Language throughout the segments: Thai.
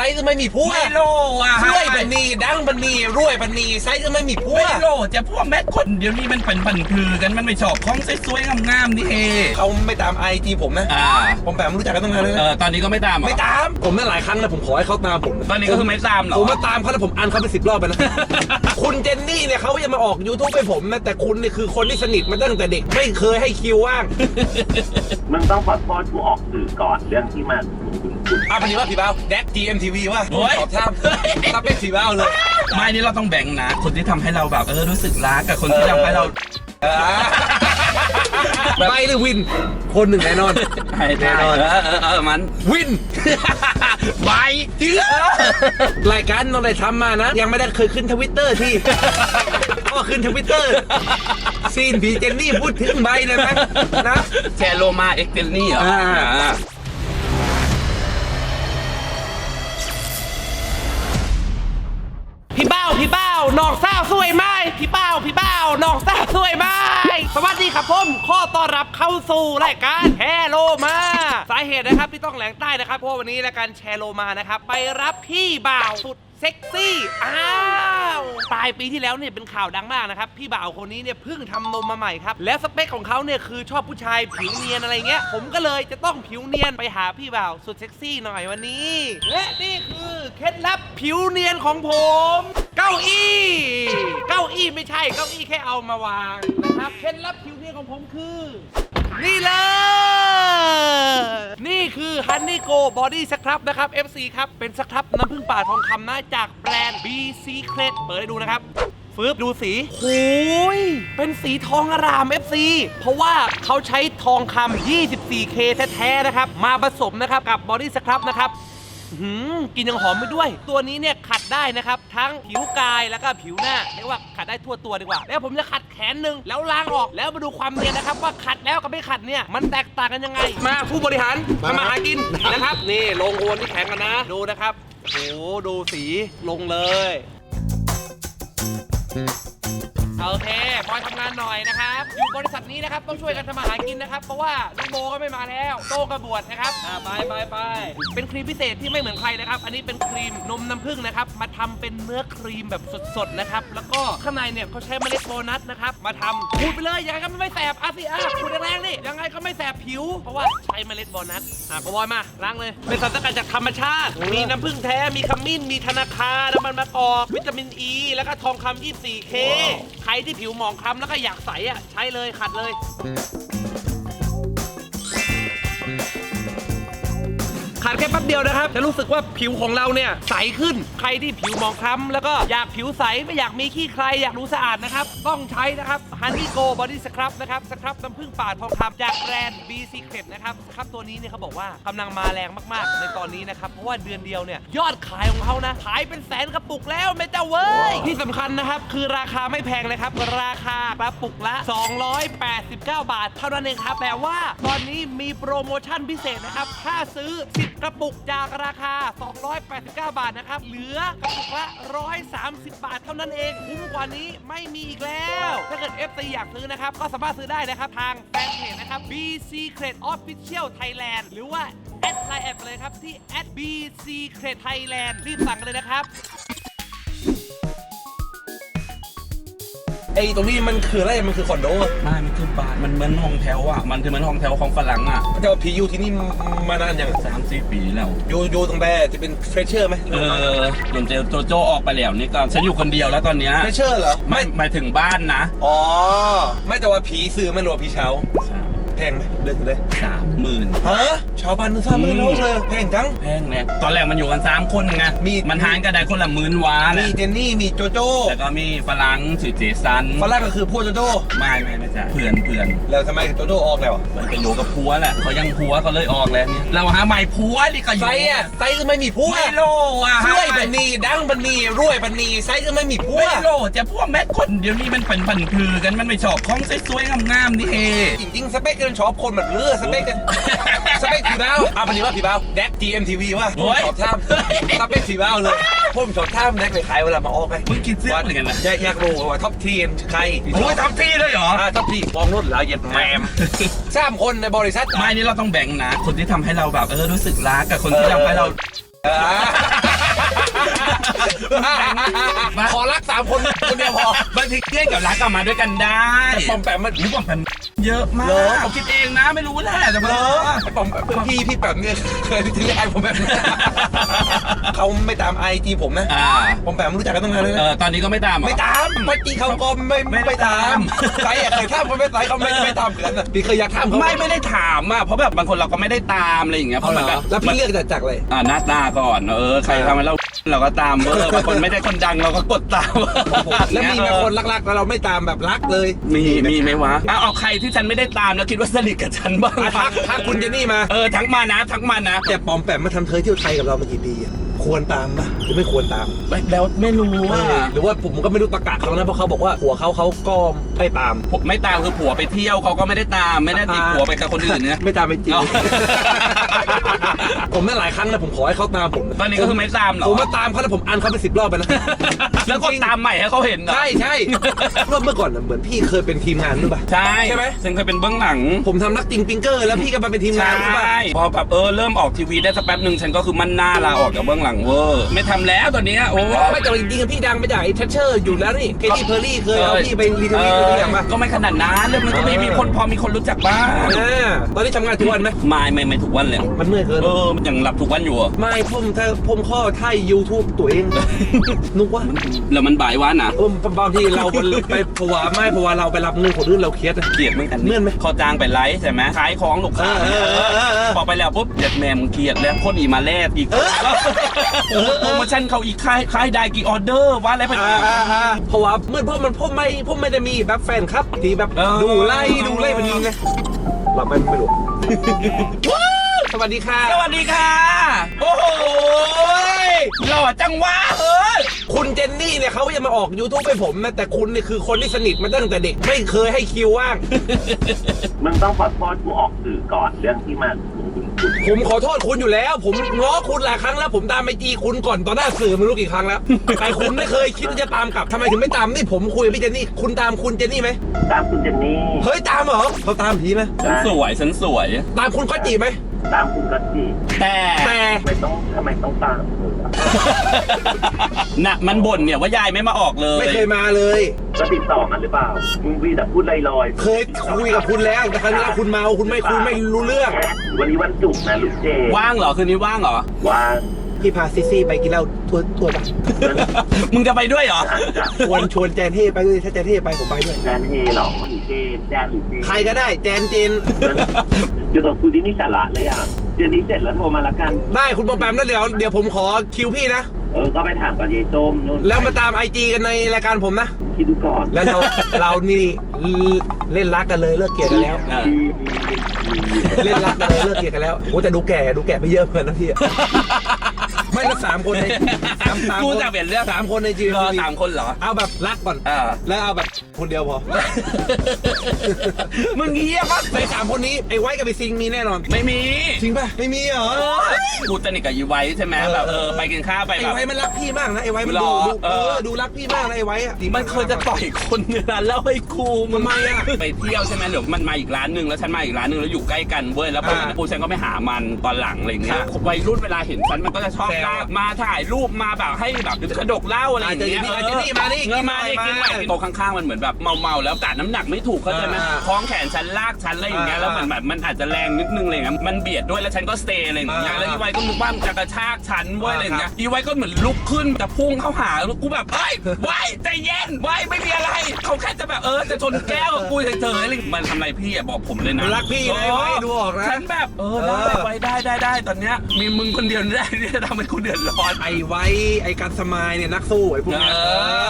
ไซส์จะไม่มีผัวไม่โลอะรวยบันนีดังบันนีรวยบันนีไซส์จะไม่มีผัวไม่โลจะพวกแม่คนเดี๋ยวนี้มันเป็นผันพือกันมันไม่ชอบของสวยๆงามๆนี่เอเขาไม่ตามไอจีผมนะอ่าผมแบบรู้จักกันตั้งนานแล้วเอนะอตอนนี้ก็ไม่ตามเหรอไม่ตามผมนั่นหลายครั้งนะผมขอให้เขาตามผมตอนนี้ก็คือไม่ตามเหรอ ผมมาตามเขาแล้วผมอันเขาไปสิบรอบไปแล้ว คุณเจนนี่เนี่ยเขาจะมาออก YouTube ให้ผมนะแต่คุณเนี่ยคือคนที่สนิทมาตั้งแต่เด็กไม่เคยให้คิวว่าง มึงต้องขอโทษกูออกสื่อก่อนเรื่องที่มันคุณคุณ อะพอดีว่าพี่เบ้าแดก GMTV ว่าโอ้ย ตอบท่ามถ้าเป็นพี่เบ้าเลยไม่นี่เราต้องแบ่งนะ คนที่ทำให้เราแบบเออรู้สึกรักกับคนที่ทำให้เราไปหรือวิน คนหนึ่งแน่นอน แน่นอนเออเออเออมันวิน ไปเจือรายการเราได้ทำมานะ ยังไม่ได้เคยขึ้นทวิตเตอร์ที่ ก็ขึ้นทวิตเตอร์ซีนผีเจนนี่พูดถึงใบเลยไหมนะ แชร์โลมาเอ็กเทนนี่เหรออ่า อ่า สวยไหมพี่เป้าพี่เป้าน้องสาวสวยไหมสวัสดีครับผมข้อต้อนรับเข้าสู่รายการแชร์โลมาสาเหตุนะครับที่ต้องแหลงใต้นะครับเพราะวันนี้รายการแชร์โลมานะครับไปรับพี่บ่าวสุด เซ็กซี่อ้าวปลายปีที่แล้วเนี่ยเป็นข่าวดังมากนะครับ พี่บ่าวคนนี้เนี่ยเพิ่งทำนมมาใหม่ครับ แล้วสเปคของเขาเนี่ยคือชอบผู้ชายผิวเนียนอะไรเงี้ย ผมก็เลยจะต้องผิวเนียนไปหาพี่บ่าวสุดเซ็กซี่หน่อยวันนี้ และนี่คือเคล็ดลับผิวเนียนของผม เก้าอี้ เก้าอี้ไม่ใช่เก้าอี้แค่เอามาวางนะครับเคล็ดลับผิวเนียนของผมคือ นี่เลย นี่คือฮันนี่โกบอดี้สครับนะครับ FC ครับ เป็นสครับน้ำผึ้งป่าทองคำนะ จากแบรนด์ B Secret เปิดให้ดูนะครับฟืบดูสีโอ้ย เป็นสีทองอาราม FC เพราะว่าเขาใช้ทองคำ 24K แท้ๆนะครับ มาผสมนะครับกับบอดี้สครับนะครับ หืมกลินยังหอมไปด้วย ตัวนี้เนี่ยขัดได้นะครับ ทั้งผิวกายแล้วก็ผิวหน้าเรียกว่าขัดได้ทั่วตัวดีกว่า แล้วผมจะขัดแขนหนึ่งแล้วล้างออกแล้วมาดูความเนียนนะครับ ว่าขัดแล้วกับไม่ขัดเนี่ยมันแตกต่างกันยังไง มาผู้บริหารทำมาหากินนะครับ นี่ลงโอนที่แข็งกันนะ ดูนะครับโอ้โหดูสีลงเลย โอเคพอยทำงานหน่อยนะครับอยู่บริษัทนี้นะครับต้องช่วยกันทำมาหากินนะครับ เพราะว่าน้องโบก็ไม่มาแล้ว โตก็บวชนะครับอ่าไปไปไปเป็นครีมพิเศษที่ไม่เหมือนใครนะครับ อันนี้เป็นครีมนมน้ำผึ้งนะครับ มาทำเป็นเนื้อครีมแบบสดๆนะครับ แล้วก็ข้างในเนี่ยเขาใช้เมล็ดโบนัสนะครับ มาทำขูดไปเลยยังไงก็ไม่แสบอะสิอะขูดแรงๆนี่ยังไงก็ไม่แสบผิว เพราะว่าใช้เมล็ดโบนัสอะกบอยมาล้างเลย เป็นสารสกัดจากธรรมชาติ มีน้ำผึ้งแท้มีขมิ้นมีธนาคารน้ำมันมะกอกวิตามินอ e, ีแล้วก็ทองคำ 24K ใครที่ผิวหมองคล้ำแล้วก็อยากใสอะใช้เลยขัดเลยาดแค่แป๊บเดียวนะครับ จะรู้สึกว่าผิวของเราเนี่ยใสขึ้น ใครที่ผิวหมองคล้ำแล้วก็อยากผิวใสไม่อยากมีขี้ใครอยากดูสะอาดนะครับ ต้องใช้นะครับฮันนี่โกบอดี้สครับนะครับสครับน้ำผึ้งป่าทองคำจากแบรนด์ B Secret นะครับสครับตัวนี้เนี่ยเขาบอกว่ากำลังมาแรงมากๆ ในตอนนี้นะครับ เพราะว่าเดือนเดียวเนี่ยยอดขายของเขานะขายเป็นแสนกระปุกแล้วแม่เจ้าเว้ย ที่สำคัญนะครับ คือราคาไม่แพงเลยครับ ราคากระปุกละ 289 บาท เท่านั้นเองครับแต่ว่าตอนนี้มีโปรโมชั่นพิเศษนะครับถ้าซื้อ10กระปุกจากราคา 289 บาทนะครับ เหลือกระปุกละ 130 บาทเท่านั้นเอง คุ้มกว่านี้ไม่มีอีกแล้ว ถ้าเกิด FC อยากซื้อนะครับ ก็สามารถซื้อได้นะครับ ทางแฟนเพจนะครับ B Secret Official Thailand หรือว่า แอดไลน์แอดไปเลยครับที่ b Secret Thailand รีบสั่งเลยนะครับ ไอ้ตรงนี้มันคืออะไร มันคือคอนโดอะไม่มันคือบ้านมันเหมือนห้องแถวอะ มันคือเหมือนห้องแถวของฝรั่งอะแต่ว่าผีอยู่ที่นี่มานานยังสามสี่ปีแล้วอยู่อยู่ตรงแบจะเป็นเฟรชเชอร์ไหมเออหนุ่มเจโจโจออกไปแล้วนี่ก็ฉันอยู่คนเดียวแล้วตอนเนี้ยเฟรชเชอร์เหรอ ไม่หมายถึงบ้านนะ อ๋อ ไม่แต่ว่าผีซื้อไม่รู้ว่าผีเช้าแพงไหมเดือนเลยสามหมื่นฮะชาวบ้านนึกซ้ำไม่รู้เลยแพงจังแพงเลยตอนแรกมันอยู่กันสามคนไงมีมันหารกันได้คนละหมื่นวาแหมีละเจนนี่มีโจโจ้แล้วก็มีฝรั่งชื่อเจสันฝรั่งก็คือพวกโจโจ้ไม่ไม่ไม่ใช่เพื่อนเพื่อนแล้วทำไมโจโจ้ออกแล้วอะมันไปอยู่กับผัวแหละเขายังผัวเขาเลยออกแล้วเนี่ยเราหาใหม่ผัวนี่ก็อยู่ไซส์อะไซส์จะไม่มีผัวไม่โลอะรวยบันนีดังบันนีรวยบันนีไซส์จะไม่มีผัวไม่โลจะพวกแม่คนเดี๋ยวนี้มันเป็นผันพือกันมันไม่ชอบของสวยๆงามๆนี่เอจริงๆสเปคกันชอบคนแบบเลือสเปคกันสเปคผีบ้าอะพอดีว่าผีบ้าแดก GMTV ว่าผมชอบท่ามสเปคผีบ้าเลยผมชอบท่ามแดกไปขายเวลามาออกไปมึงคิดเสื้อเหมือนกันนะอยากอยากรู้ว่าท็อปทีใครที่ชโอ้อยบทำที่เลยเหรออ่าท็อปทีมองรุ่นแล้วเหย็ดแมมสามคนในบริษัทไม่นี่เราต้องแบ่งนะ คนที่ทำให้เราแบบเออรู้สึกรักกับคนที่ทำให้เราเออ ขอรักสามคนคนเดียวพอบางทีเพื่อนกับรักกลับมาด้วยกันได้ปอมแปมมันหรือว่ามันเยอะมากเหรอเขาคิดเองนะไม่รู้แหละแต่มันเหรอไอ้ปอมแปมพี่พี่แปมเนี่ยเคยที่เรียกไอ้ผมแบบนี้เขาไม่ตามไอจีผมนะอ่าปอมแปมรู้จักกันตั้งนานเลยเอนะอตอนนี้ก็ไม่ตามเหรอไม่ตามไอจีเขาก็ไม่ไม่ไม่ได้ตามตามใครอะเคยถามเขาไม่ใส่เขาไม่ไม่ตามเพื่อนอะพี่เคยอยากถามเขาไม่ไม่ได้ถามอะเพราะแบบบางคนเราก็ไม่ได้ตามอะไรอย่างเงี้ยเพเอาราะเหรมันอแบบแล้วพี่เลือกจากจากอะไรอ่าหน้าตาก่อนเออใครทำให้เรา เราก็ตามเออบางคนไม่ได้คนดังเราก็กดตามแล้วมีไหมคนรักๆแล้วเราไม่ตามแบบรักเลย มีมีไหมวะเอาเอาใครที่ฉันไม่ได้ตามแล้วคิดว่าสนิทกับฉันบ้างอะทักทักคุณเจนนี่มา เออทั้งมานะทั้งมานะแต่ปอมแปมมาทำเธอเที่ยวไทยกับเรามากี่ปีอะ ควรตามปะหรือไม่ควรตามแล้วไม่รู้ว่าหรือว่าผมก็ไม่รู้ประกาศเขานะเพราะเขาบอกว่าหัวเขาเขาก็ไม่ตามผมไม่ตามคือผัวไปเที่ยวเขาก็ไม่ได้ตามไม่ได้ติดผัวไปกับคนอื่นเนี่ยไม่ตามไม่จริงเอาผมนั่นหลายครั้งนะผมขอให้เขาตามผมะตอนนี้ก็คือไม่ตามเหรอผมมาตามเขาแล้วผมอันเขาไปสิบรอบไปแล้วแล้วก็ตามใหม่ให้เขาเห็นเหรอใช่ใช่เพราะเมื่อก่อนน่ะเหมือนพี่เคยเป็นทีมงานหรือเปล่าใช่ใช่ไหมซึ่งเคยเป็นเบื้องหลัง ผมทำนักจริงปิงเกอร์แล้วพี่ก็มาเป็นทีมใชงานใช่ปะ่พอแบบเออเริ่มออกทีวีได้สักแป๊บหนึ่งฉันก็คือมั่นหน้าลาออกจากเบื้องหลังเวอร์ไม่ทำแล้วตอนเนี้ยโอ้ไม่แต่ว่าจริงๆพี่ดังไม่ได้แทชเชอร์อยู่แล้วนี่เคที่เพอร์รี่เคยเอาพี่ไปรีทวีตตัวอย่างมาก็ไม่ขนาดนั้นเรื่องมันก็มีมีคนพอมีคนรู้จักบ้างอ่าตอนนี้ทำงานทุกวันไหมไม่ไม่ไม่ทุกวันเลยมันเมื่อยเกิน เออมันยังหลับทุกวันอยู่อะไม่ผมถ้าผมข้อไทย YouTube ตัวเอง นุกว่าแล้วมันบ่ายวันอะเออบางทีเราไปผวาไม่ผวาเราไปรับเงินคนอื่นเราเครียดอะ เกลียดเหมือนกันเหมือนไหมเขาจ้างไปไลฟ์ใช่ไหมขายของลูกค้าเออเออเออเออพอไปแล้วปุ๊บเด็ดแม่มึงเครียดแล้วคนอีมาแลกอีกเออโอ้โหโปรโมชั่นเขาอีกค่ายค่ายได้กี่ออเดอร์ว่าอะไรไปอ่าอ่าอ่าเพราะว่าเมื่อพ่อมันพ่อไม่พ่อไม่ได้มีแบบแฟนครับที่แบบเออดูไล่ดูไล่มันยิงไงเราไม่ไม่รู้ สวัสดีค่ะ สวัสดีค่ะ โอ้โหหล่อจังวะเฮ้ย คุณเจนนี่เนี่ยเขาจะมาออก YouTube ให้ผมนะ แต่คุณเนี่ยคือคนที่สนิทมาตั้งแต่เด็ก ไม่เคยให้คิวว่าง มึงต้องขอโทษกูออกสื่อก่อนเรื่องที่มันคุณคุณผมขอโทษคุณอยู่แล้ว ผมง้อคุณหลายครั้งแล้ว ผมตามไอจีคุณก่อนต่อหน้าสื่อไม่รู้กี่ครั้งแล้ว แต่คุณไม่เคยคิดว่าจะตามกลับทำไมถึงไม่ตามนี่ผมคุยกับพี่เจนนี่ คุณตามคุณเจนนี่ไหมตามคุณเจนนี่เฮ้ยตามเหรอเขาตามผีไหมฉันสวยฉันสวย ตามคุณก็จีไหม ตามคุณก็จีแต่แต่ ไม่ต้องทำไมต้องตามเธออะน่ะมันบ่นเนี่ยว่ายายไม่มาออกเลย ไม่เคยมาเลย ก็ติดต่อมันหรือเปล่า มึงวีแต่พูดลอยๆเคยคุยกับคุณแล้วแต่ครั้งนี้แล้วคุณเมาคุณไม่คุยไม่รู้เรื่อง วันนี้วันจุกร์นะลูกเจว่างเหรอคืนนี้ว่างเหรอ ว่างพี่พาซิซี่ไปกินเหล้าทัวร์ทัวร์ปะมึงจะไปด้วยเหรอ ชวนชวนแจนเท่ไปด้วยถ้าแจนเท่ไปผมไปด้วยแจนเฮหรอหรือเจแจนหรือเจใครก็ได้แจนเจน อยู่กับคุณที่นี่สาระเลยอะเดี๋ยวนี้เสร็จแล้วโทรมาละกัน ได้คุณปอมแปมแล้วเดี๋ยวเดี๋ยวผมขอคิวพี่นะ เออ ก็ไปถามกับยายส้มนู่นแล้วมาตามไอจีกันในรายการผมนะ คิดดูก่อนแล้วเรา เรานี่เล่นรักกันเลยเลิกเกลียดกันแล้วเออเล่นรักกันเลยเลิกเกลียดกันแล้วโอ้แต่ดูแก่ดูแก่ไปเยอะเหมือนนะพี่อะ ไม่ละสามคนในสามสามกูคนจะเปลี่ยนเรื่อง สามคนในจีรอสามคนเหรอ เอาแบบรักก่อนเออแล้วเอาแบบคนเดียวพอ มึงเฮียปะในสามคนนี้ไอ้ไว้กับไอ้ซิงมีแน่นอน ไม่มีจริงป่ะ ไม่มีเหรอกูสนิทกับยีไว้ใช่ไหมเออ แบบเออไปกินข้าวไปไอ้แบบ ไว้มันรักพี่มากนะไอ้ไว้มันหรดูอดูเอเออ อดูรักพี่มากนะไอ้ไว้อะมันเคยจะต่อยคนในร้านแล้วให้กูทำไมอะ ไปเที่ยวใช่ไหมหรือมันมาอีกร้านหนึ่งแล้วฉันมาอีกร้านหนึ่งแล้วอยู่ใกล้กันเว้ยแล้วปกติอ่ากูฉันก็ไม่หามันตอนหลังอะไรเงี้ครัยบวัยรุ่นเวลาเห็นฉันมันก็จะชอบแซวลากมาถ่ายรูปมาแบบให้แบบกระดกเหล้าอะไรอย่างเงี้ยอาจจะนี่อาจจะนี่มานี่เออมาดิกิกินนหหน่น่ออยยโตะข้างๆมันเหมือนแบบเมาๆแล้วกาดน้ำหนักไม่ถูกเข้าใจไหมอ่า คล้องแขนฉันลากฉันอะไรอย่างเงี้ยอ่าแล้วเหมือนแบบมันอาจจะแรงนิดนึงอะไรเงี้ยมันเบียดด้วยแล้วฉันก็สเตย์อะไรอย่างเงี้ยอ่าแล้วอีไวก็นึกว่ามันจะกระชากฉันเว้ยอะไรอย่างเงี้ยอ่าอีไว้ก็เหมือนลุกขึ้นจะพุ่งเข้าหาแล้วกูแบบเฮ้ยไว้ใจเย็นไว้ไม่มีอะไรเขาแค่จะแบบเออจะชนแก้วกับกูเฉยๆอะไรมันทำอะไรพี่อะบอกผมเลยนะ รักพี่นะไอ้ไว้ดูออกนะ ฉันแบบเออได้เออไว้ได้ได้ได้ตอนเนี้ยมีมึงคนเดียวได้ที่จะทำให้กูเดือดร้อน ไอ้ไว้ไอ้การสมายเนี่ยนักสู้ไอ้พวกเนี้ยเอ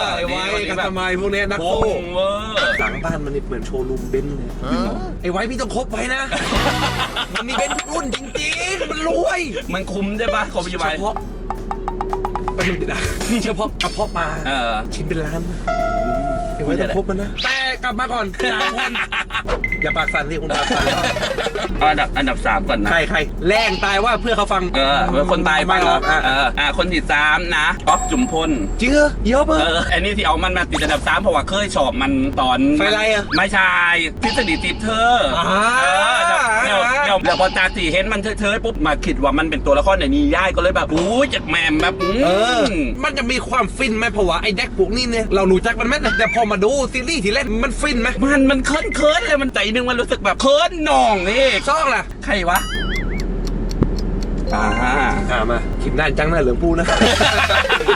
อไอ้ไว้นี่ไอ้วันนี้การสมายพวกเนี้ยนักโอ้สู้โหเวอร์หลังบ้านมันนี่เหมือนโชว์รูมเบนซ์เลยไอ้ไว้พี่ต้องคบไว้นะ มันมีเบนซ์ทุกรุ่นจริงๆ มันรวย มันคุ้มใช่ปะคอมพีเฉไว้พาะเป็นติดอะเฉพาะกระเพาะปลาเออชิ้นเป็นล้านนะไอ้ไว้ต้องคบมันนะ แต่ กลับมาก่อนสามคนอย่าปากสั่นสิคุณปากสั่นเอาอันดับอันดับสามก่อนนะ ใครใครแรงตายว่าเพื่อเขาฟัง เออเป็นคนตายไปเหรออะ เอออะคนที่สามนะอ๊อฟจุมพล จริงเหรอเยอะเอเปะออันนี้ที่เอามันมาติดอันดับสามเพราะว่าเคยชอบมันตอนไฟไลท์อะไม่ใช่ทฤษฎีติดเธอออ่า เออเดี๋ยวเดี๋ยวเดี๋ยวพอตาสีเห็นมันเธอๆปุ๊บมาคิดว่ามันเป็นตัวละครในนิยายก็เลยแบบอู้ยจากแมมแบบอืมเออ มันจะมีความฟินไหมเพราะว่าไอ้แดกพวกนี้เนี่ย เรารู้จักมันไหมแต่พอมาดูซีรีส์ที่เล่นมันฟินไหมมันมันเคินเคินเลยมันใจหนึงมันรู้สึกแบบเคินหน่องนี่ซ่องล่ะใครวะ อ่าอ่ามาคิดนานจังนะเหลืองพูนะ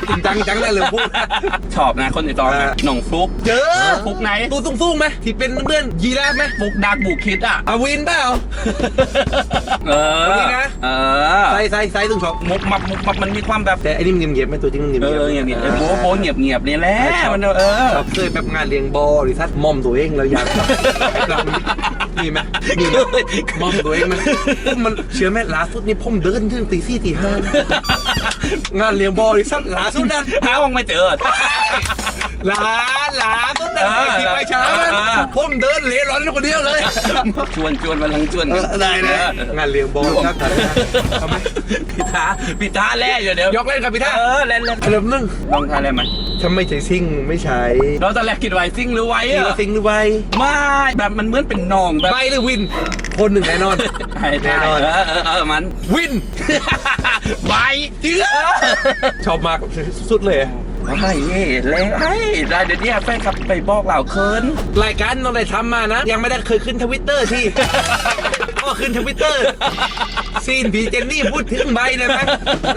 จริงจังจังนะเหลืองพูนะ ชอบนะคนที่ตองอ่า หน่องฟลุกเจอฟุกไหนตัวสูงๆไหมที่เป็นเพื่อนยีราฟไหมฟลุกดักบุกคิดอะ อาวินเปล่า เออ คนนี้นะ เออไซส์ไซส์ไซส์ตึงชอบมุกมับมุกมับมันมีความแบบ แต่ไอ้นี่มันเงียบๆไหมตัวจริงมันเงียบเอๆอเงียบเงียบๆโบ๊ะโบ๊ะเงียบเงียบๆนี่แหละมันเออชอบเคยแบบงานเลี้ยงบอหรือทัดมอมตัวเองแล้วอยากแบบมีไหมมีไหมมอมตัวเองไหมมันเชื่อไหมล่าสุดนี่ผมเดินถึงตีสี่ตีห้างานเลี้ยงบอหรือทัดล่าสุดนั้นหาวังไม่เจอ หลานหลานต้นแต่เออที่ไปช้ามันเออผมเดินเหลร้อนคนเดียวเลยชวนชวนมาลังชวนได้เลยงานเลี้ยงบอลครับทำไมพิธาพิธาแล่อยู่เดี๋ยวยกเล่นกับพี่ท่าเออเล่นเล่นเริ่มนึ่งลองทายอะไรไหม ถ้าไม่ใช่ซิ่งไม่ใช่เราตอนแรกคิดไว้ซิ่งหรือไว้คิดอะว่าซิ่งหรือไวไม่แบบมันเหมือนเป็นนองแบบไวหรือวิน คนหนึ่งแน่นอนใช่แน่นอนเออเออเออมันวินไว้จริงชอบมากสุดเลยไม่เย่เลยไอ้ได้เดี๋ยวนี้แฟนคลับไปบอกเหล่าเคินรายการน้องได้ทำมานะ ยังไม่ได้เคยขึ้นทวิตเตอร์ที่ ก็ขึ้นทวิตเตอร์ซีนผีเจนนี่พูดถึงใบเลยไหม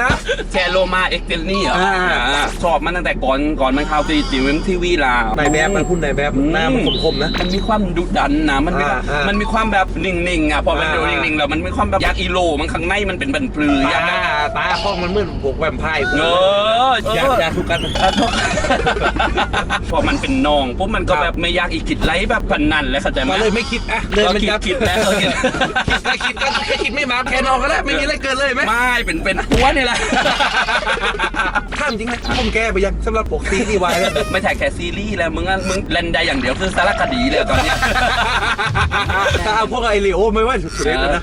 นะแชร์โลมาเอ็กเทลนี่เหรออ่าอ่าชอบมันตั้งแต่ก่อนก่อนมันเข้าตีจิ๋วเอ็มทีวีลาวนายแบบมันพูดนายแบบหน้ามันคมๆนะ มันมีความดุดันนะ มันมีอ่าอ่ามัมันมีความแบบนิ่งๆอะ พอมันดูอ่านิ่งๆแล้วมันมีความแบบยักษ์อีโลมันข้างในมันเป็นบันปลืออยากตาตาห้องมันเหมือนพวกแวมไพร์เอออยากอยากทุกกันพอมันเป็นนองปุ๊บมันก็ครับแบบไม่อยากอีกคิดไลแบบพันนันแล้วเข้าใจไหมมาเลยไม่คิดอะเลยมันจะคิดคิดแล้วคิดคิดคิดก็แค่คิดไม่มาแค่นอนก็ได้ไม่มีอะไรเกินเลยไหมไม่เป็นเป็นหัวนี่แหละถามจริงนะผมแก้ไปยังสำหรับปกซีรีส์วายเนี่ยไม่ใช่แค่ซีรีส์แล้วมึงอะมึงเล่นได้อย่างเดียวคือสารคดีเลยตอนเนี้ยถ้าเอาพวกไอเลโอไม่ว่าสุดๆเลยนะ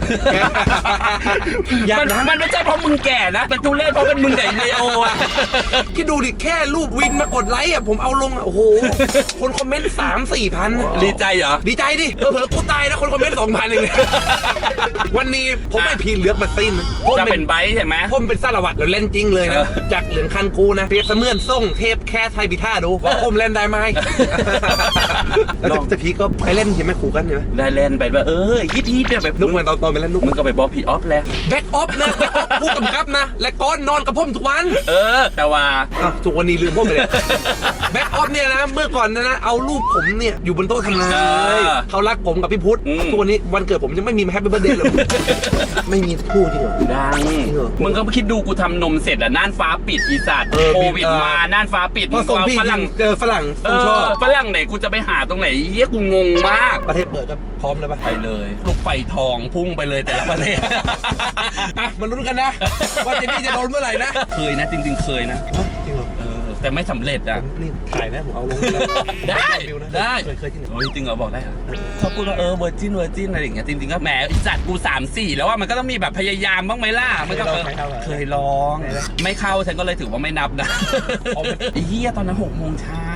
อยากมันนะมันไม่ใช่เพราะมึงแก่นะแต่ทุเล่เพราะเป็นมึงใหญ่เลโออะคิดดูดิแค่รูปวินมากดไลค์อะผมเอาลงอะโอ้โหคนคอมเมนต์สามสี่พันดีใจเหรอดีใจดิเผลอๆกูตายนะคนคอมเมนต์สองพันเองวันนี้ผมไม่พีเลือกมาซินผมจะเป็เป็นนไบค์ใช่ไหม ผมเป็นสารวัตรแล้วเล่นจริงเลยเอนะ อ จากเหลืองคันกูนะเปรียบเสมือนส่งเทปแค่ไทยพิท่าดูว่าผมเล่นได้ไหม แล้วแต่แต่พี่ก็ไปเล่นใช่ไหมขู่กันใช่ไหมได้เล่นไปแบบเออฮิตฮิตเนี่ยแบบนุกมันตอนตอนไปเล่นนุกมึงก็ไปบอกพี่ออฟแล้ว แบ็กออฟนะแบ็กออฟผู้กำกับนะ และก้อนนอนกับผมทุกวันเออ แต่ว่า อ้าวทุกวันนี้ลืมพวกไปเลย แบ็กออฟเนี่ยนะเมื่อก่อนนะนะเอารูปผมเนี่ยอยู่บนโต๊ะทำงานเออเลยเขารักผมกับพี่พุทธอืม ทุกวันนี้วันเกิดผมยังไม่มีแฮปปี้เบิร์ดเดย์เลย ไม่มีคู่จริงเหรอ ดังเหรอมึงก็คิดดูกูทำนมเสร็จอะน่านฟ้าปิดอีสัตว์เออโควิดเออ มาน่านฟ้าปิดพอส่งพี่ฝรั่งเจอฝรั่งเอต้องชอบอฝรั่งไหนกูจะไปหาตรงไหนเยี่ยกูงงมาก ประเทศเปิดก็พร้อมเลยปะไปเลยลูกไฟทองพุ่งไปเลยแต่ละประเทศ อะมาลุ้นกันนะ ว่าเจนนี่จะโดนเมื่อไหร่นะ เคยนะจริงๆเคยนะ แต่ไม่สำเร็จอะนี่ถ่ายนะผมเอาลงได้วิวนะได้ เคยเคยที่ไหนเฮ้ยจริงเหรอบอกได้เหรอเขาพูดว่าเออเวอร์จินเวอร์จินอะไรอย่างเงี้ยจริงๆก็แหมไอ้จัดกูสามสี่แล้วว่ามันก็ต้องมีแบบพยายามบ้างไหมล่ะมันก็เออเคยลอง ไม่เข้าฉันก็เลยถือว่าไม่นับนะไอ้เหี้ยตอนนั้นหกโมงเช้า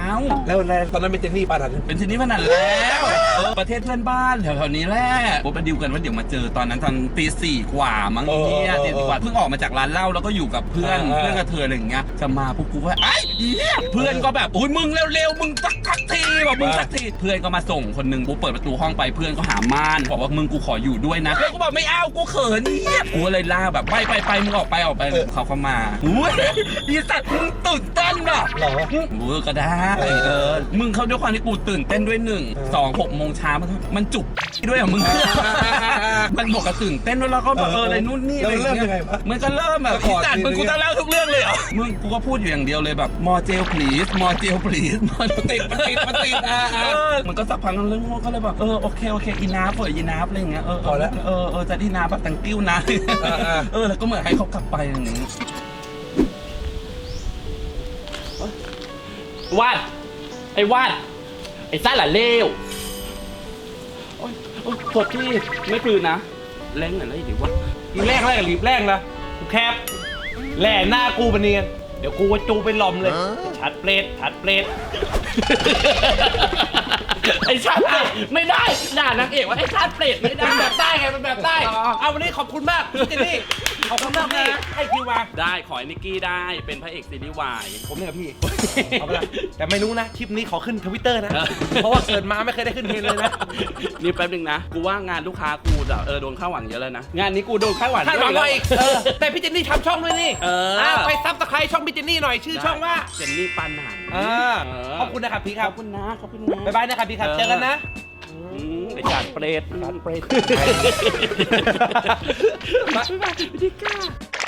แล้วแล้วตอนนั้นเป็นเจนนี่ปาดันเป็นชนิดพนันแล้วเออประเทศเพื่อนบ้านแถวๆนี้แหละผมไปดิวกันว่าเดี๋ยวมาเจอตอนนั้นตอนตีสี่กว่ามั้งเออเฮียเออตีสี่กว่าเพิ่งออกมาจากร้านเหล้าแล้วก็อยู่กับเพื่อนเออเออเพื่อนกับเธออะไรอย่างเงี้ยจะมาพวกกูว่าไอ้เหี้ยเพื่อนก็แบบอุ้ยมึงเร็วๆมึงสักทักทีบอกมึงสักทีเพื่อนก็มาส่งคนหนึ่งกูเปิดประตูห้องไปเพื่อนก็หาม่านบอกว่ามึงกูขออยู่ด้วยนะเพื่อนก็บอกไม่เอากูเขินเหี้ยกูก็เลยล่าแบบไปไปไปมึงออกไปออกไปเขาเข้ามาอุ้ยอีสัตว์มึงตื่นเต้นอะหรอ เวอร์ก็ได้เออ มึงเขาด้วยความที่กูตื่นเต้นด้วยหนึ่งเออสองหกโมงเช้ามันมันจุกด้วยอะมึง มันบอกกับตื่นเต้นด้วยแล้วก็แบบเอเออออะไรนู่นนี่อะไรแล้วอย่างเริ่มยังไงเงี้ยวะ มันก็เริ่มแบบขออีสัตว์ทีมึงกูนึงจะเล่าทุกเรื่องเลยเหรอมึงกูก็พูดอยู่อย่างเดียวเลยแบบมอเจล please มอเจล please มอติดมันติดมันติดอะอะมันก็สักพักนึงเรื่องก็เลยแบบเออโอเคโอเคอีนาฟเปิดอีนาฟอะไรอย่างเงี้ยเออพอแล้วเออเออจะอีนาฟแบบตังกิ้วนะอ่าอ่าเออแล้วก็เหมือนให้เขากลับไปอย่างนี้วาดไอ้วาดไอ้ซ่าหล่ะเลวโอ๊ยโอ๊ยกดที่ไม่ปืนนะแรงหน่อยเลยดีวะรีบแรงแรงรีบแรงนะกูแคบแหล่หน้ากูมันเนียน เดี๋ยวกูว่าจูไปหลอมเลยชัดเปรตชัดเปรตไอ้ชาติเปรตไม่ได้ด่านางเอกว่าไอ้ชาติเปรตไม่ได้เป็นแบบใต้ไงเป็นแบบใต้อ๋อเอาวันนี้ขอบคุณมากพี่เจนนี่ขอบคุณมากนะให้คิวมาได้ขอให้นิกกี้ได้เป็นพระเอกซีรีส์วาย ผมเนี่ยกับพี่เอาไปละแต่ไม่รู้นะคลิปนี้ขอขึ้นทวิตเตอร์นะเออเพราะว่าเกิดมาไม่เคยได้ขึ้นเทรนด์เลยนะนี่แป๊บนึงนะ กูว่างานลูกค้ากูจะเออโดนข้าวหวังเยอะแล้วนะ งานนี้กูโดนข้าวหวังคาดหวังเยอะไว้แล้อีกเออแต่พี่เจนนี่ทำช่องด้วยนี่เอออ่าไปซับสไครต์ช่องพี่เจนนี่หน่อยชื่อช่องว่าเจนนี่ปานหนานอ่าเขอบคุณนะครับพี่คขรัอบบคุณนะขอบคุณนะบ๊ายบายนะครับพี่ครับเจอกันนะ อืมไอ้จานเปรตจานเปรตบ๊ายบายบ๊ายบายสวัสดีค่ะ